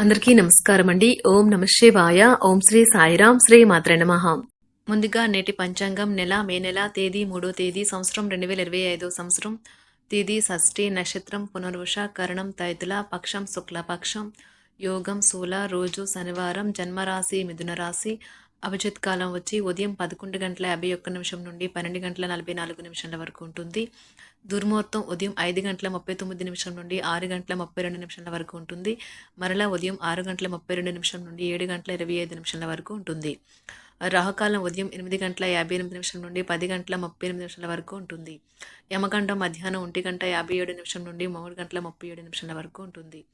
అందరికీ నమస్కారం అండి. ఓం నమ శివాయ. ఓం శ్రీ సాయిరాం శ్రీ మాత్ర నమః. ముందుగా నేటి పంచాంగం నెల మే నెల తేదీ మూడో తేదీ సంవత్సరం రెండు వేల ఇరవై ఐదో సంవత్సరం. తేదీ షష్ఠి నక్షత్రం పునర్వష కరణం తైతుల పక్షం శుక్లపక్షం యోగం శూల రోజు శనివారం జన్మరాశి మిథున రాశి అభిజిత్ కాలం వచ్చి ఉదయం పదకొండు గంటల యాభై ఒక్క నిమిషం నుండి పన్నెండు గంటల నలభై నాలుగు నిమిషాల వరకు ఉంటుంది. దుర్ముహూర్తం ఉదయం ఐదు గంటల ముప్పై తొమ్మిది నిమిషం నుండి ఆరు గంటల ముప్పై రెండు నిమిషాల వరకు ఉంటుంది. మరలా ఉదయం ఆరు గంటల ముప్పై రెండు నిమిషం నుండి ఏడు గంటల ఇరవై ఐదు నిమిషాల వరకు ఉంటుంది. రాహుకాలం ఉదయం ఎనిమిది గంటల యాభై ఎనిమిది నిమిషం నుండి పది గంటల ముప్పై ఎనిమిది నిమిషాల వరకు ఉంటుంది. యమగండం మధ్యాహ్నం ఒంటి గంట యాభై ఏడు నిమిషం నుండి మూడు గంటల ముప్పై ఏడు నిమిషాల వరకు ఉంటుంది.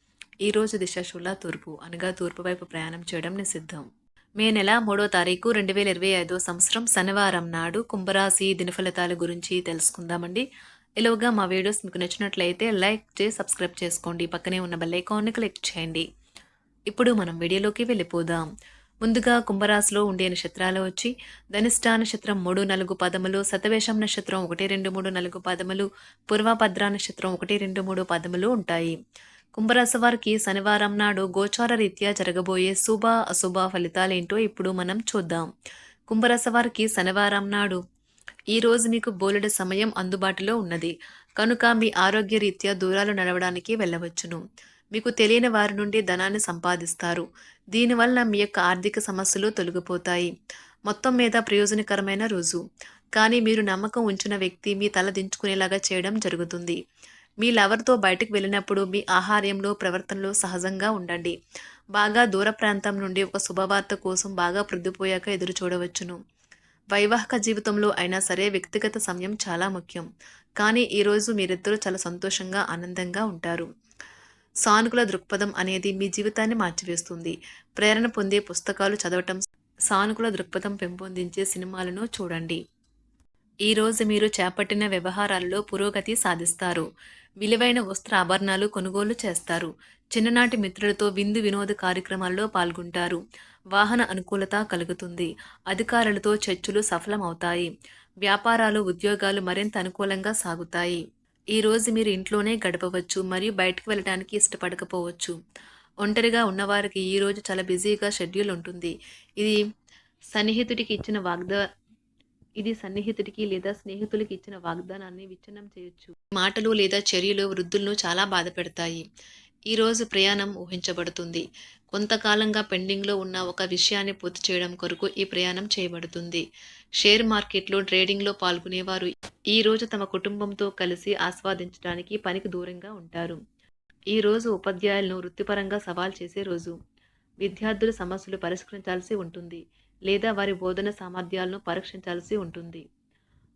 ఈ రోజు శుల తూర్పు అనగా తూర్పు వైపు ప్రయాణం చేయడం నిషిద్ధం. మే నెల మూడో తారీఖు రెండు వేల ఇరవై ఐదో సంవత్సరం శనివారం నాడు కుంభరాశి దినఫలితాల గురించి తెలుసుకుందామండి. ఇలాగా మా వీడియోస్ మీకు నచ్చినట్లయితే లైక్ చేసి సబ్స్క్రైబ్ చేసుకోండి. పక్కనే ఉన్న బెల్ ఐకాన్ని క్లిక్ చేయండి. ఇప్పుడు మనం వీడియోలోకి వెళ్ళిపోదాం. ముందుగా కుంభరాశిలో ఉండే నక్షత్రాలు వచ్చి ధనిష్ట నక్షత్రం మూడు నాలుగు పదములు శతవేషం నక్షత్రం ఒకటి రెండు మూడు నాలుగు పదములు పూర్వభద్ర నక్షత్రం ఒకటి రెండు మూడు పదములు ఉంటాయి. కుంభరాశి వారికి శనివారం నాడు గోచార రీత్యా జరగబోయే శుభ అశుభ ఫలితాలేంటో ఇప్పుడు మనం చూద్దాం. కుంభరాశి వారికి శనివారం నాడు ఈ రోజు మీకు బోలెడు సమయం అందుబాటులో ఉన్నది. కనుక మీ ఆరోగ్య రీత్యా దూరాలు నడవడానికి వెళ్ళవచ్చును. మీకు తెలియని వారి నుండి ధనాన్ని సంపాదిస్తారు. దీనివల్ల మీ యొక్క ఆర్థిక సమస్యలు తొలగిపోతాయి. మొత్తం మీద ప్రయోజనకరమైన రోజు. కానీ మీరు నమ్మకం ఉంచిన వ్యక్తి మీ తల దించుకునేలాగా చేయడం జరుగుతుంది. మీ లవర్తో బయటకు వెళ్ళినప్పుడు మీ ఆహార్యంలో ప్రవర్తనలో సహజంగా ఉండండి. బాగా దూర ప్రాంతం నుండి ఒక శుభవార్త కోసం బాగా ప్రొద్దుపోయాక ఎదురు చూడవచ్చును. వైవాహిక జీవితంలో అయినా సరే వ్యక్తిగత సమయం చాలా ముఖ్యం. కానీ ఈరోజు మీరిద్దరూ చాలా సంతోషంగా ఆనందంగా ఉంటారు. సానుకూల దృక్పథం అనేది మీ జీవితాన్ని మార్చివేస్తుంది. ప్రేరణ పొందే పుస్తకాలు చదవటం సానుకూల దృక్పథం పెంపొందించే సినిమాలను చూడండి. ఈ రోజు మీరు చేపట్టిన వ్యవహారాల్లో పురోగతి సాధిస్తారు. విలువైన వస్త్ర ఆభరణాలు కొనుగోలు చేస్తారు. చిన్ననాటి మిత్రులతో విందు వినోద కార్యక్రమాల్లో పాల్గొంటారు. వాహన అనుకూలత కలుగుతుంది. అధికారులతో చర్చలు సఫలమవుతాయి. వ్యాపారాలు ఉద్యోగాలు మరింత అనుకూలంగా సాగుతాయి. ఈ రోజు మీరు ఇంట్లోనే గడపవచ్చు మరియు బయటకు వెళ్ళడానికి ఇష్టపడకపోవచ్చు. ఒంటరిగా ఉన్నవారికి ఈ రోజు చాలా బిజీగా షెడ్యూల్ ఉంటుంది. ఇది సన్నిహితుడికి ఇచ్చిన వాగ్దా ఇది సన్నిహితుడికి లేదా స్నేహితులకి ఇచ్చిన వాగ్దానాన్ని విచ్ఛిన్నం చేయొచ్చు. మాటలు లేదా చర్యలు వృద్ధులను చాలా బాధ పెడతాయి ఈ రోజు ప్రయాణం ఊహించబడుతుంది. కొంతకాలంగా పెండింగ్లో ఉన్న ఒక విషయాన్ని పూర్తి చేయడం కొరకు ఈ ప్రయాణం చేయబడుతుంది. షేర్ మార్కెట్లో ట్రేడింగ్లో పాల్గొనేవారు ఈ రోజు తమ కుటుంబంతో కలిసి ఆస్వాదించడానికి పనికి దూరంగా ఉంటారు. ఈ రోజు ఉపాధ్యాయులను వృత్తిపరంగా సవాల్ చేసే రోజు. విద్యార్థుల సమస్యలు పరిష్కరించాల్సి ఉంటుంది. లేదా వారి బోధన సామర్థ్యాలను పరీక్షించాల్సి ఉంటుంది.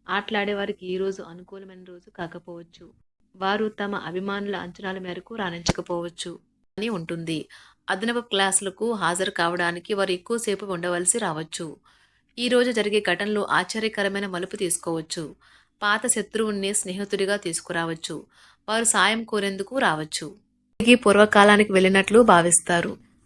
ఆటలాడే వారికి అనుకూలమైన రోజు కాకపోవచ్చు. వారు తమ అభిమానుల అంచనాల మేరకు రాణించకపోవచ్చు అని ఉంటుంది. అదనపు క్లాసులకు హాజరు కావడానికి వారు ఎక్కువసేపు ఉండవలసి రావచ్చు. ఈరోజు జరిగే ఘటనలు ఆశ్చర్యకరమైన మలుపు తీసుకోవచ్చు. పాత శత్రువుని స్నేహితుడిగా తీసుకురావచ్చు. వారు సాయం కోరేందుకు రావచ్చు. పూర్వకాలానికి వెళ్ళినట్లు భావిస్తారు.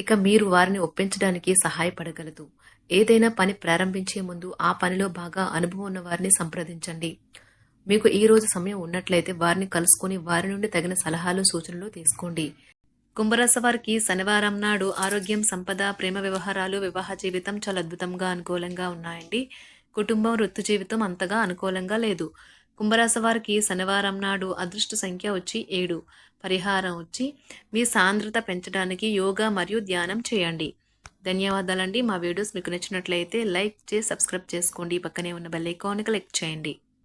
ఇక మీరు వారిని ఒప్పించడానికి సహాయపడగలదు. ఏదైనా పని ప్రారంభించే ముందు ఆ పనిలో బాగా అనుభవం ఉన్న వారిని సంప్రదించండి. మీకు ఈ రోజు సమయం ఉన్నట్లయితే వారిని కలుసుకుని వారి నుండి తగిన సలహాలు సూచనలు తీసుకోండి. కుంభరాశి వారికి శనివారం నాడు ఆరోగ్యం సంపద ప్రేమ వ్యవహారాలు వివాహ జీవితం చాలా అద్భుతంగా అనుకూలంగా ఉన్నాయండి. కుటుంబం వృత్తి జీవితం అంతగా అనుకూలంగా లేదు. కుంభరాశి వారికి శనివారం నాడు అదృష్ట సంఖ్య వచ్చి ఏడు. పరిహారం వచ్చి మీ సాంద్రత పెంచడానికి యోగా మరియు ధ్యానం చేయండి. ధన్యవాదాలండి. మా వీడియోస్ మీకు నచ్చినట్లయితే లైక్ చేసి సబ్స్క్రైబ్ చేసుకోండి. పక్కనే ఉన్న బెల్ ఐకాన్ క్లిక్ చేయండి.